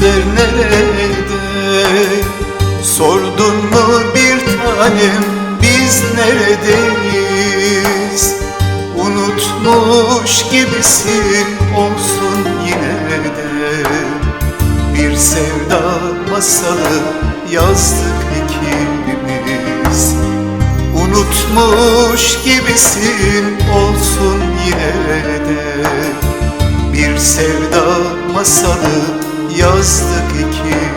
sözler nerede? Sordun mu bir tanem biz neredeyiz? Unutmuş gibisin olsun yine de. Bir sevda masalı yazdık ikimiz. Unutmuş gibisin olsun yine de. Bir sevda masalı yazdık ikimiz.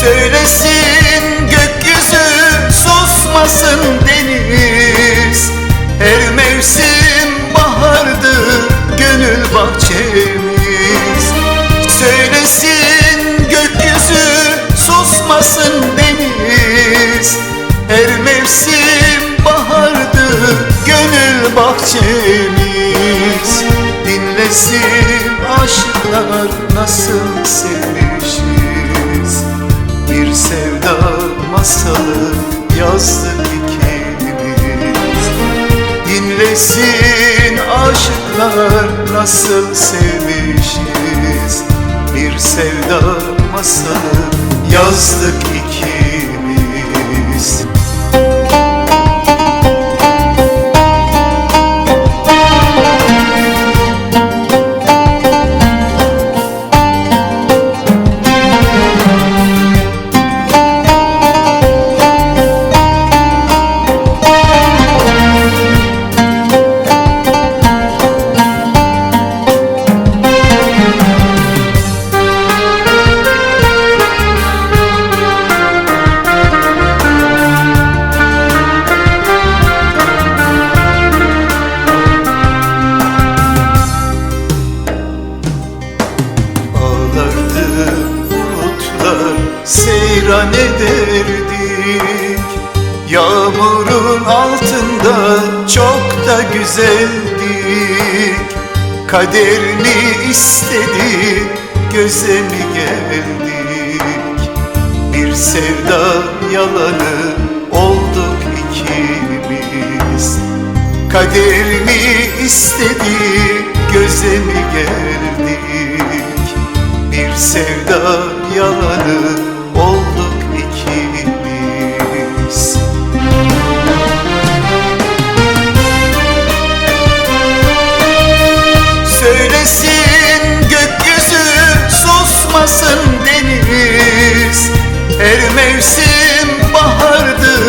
Söylesin gökyüzü susmasın deniz. Her mevsim bahardı gönül bahçemiz. Söylesin gökyüzü susmasın deniz. Her mevsim bahçemiz. Dinlesin aşıklar nasıl sevmişiz. Bir sevda masalı yazdık ikimiz. Dinlesin aşıklar nasıl sevmişiz. Bir sevda masalı yazdık ikimiz seyran ederdik Yağmurun altında çok da güzeldik. Kaderini istedi? Göze mi geldik? Bir sevda yalanı olduk ikimiz. Kaderini istedi susmasın deniz. Her mevsim bahardı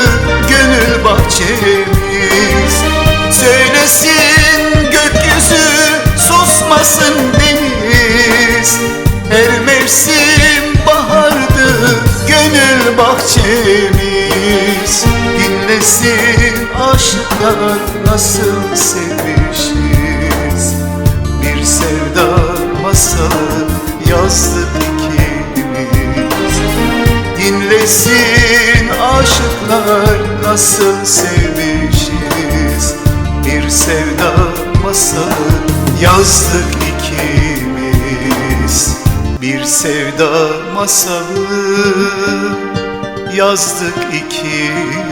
gönül bahçemiz. Söylesin gökyüzü susmasın deniz. Her mevsim bahardı gönül bahçemiz. Dinlesin aşıklar nasıl sevmişiz yazdık ikimiz. Dinlesin aşıklar nasıl sevmişiz. Bir sevda masalı yazdık ikimiz. Bir sevda masalı yazdık ikimiz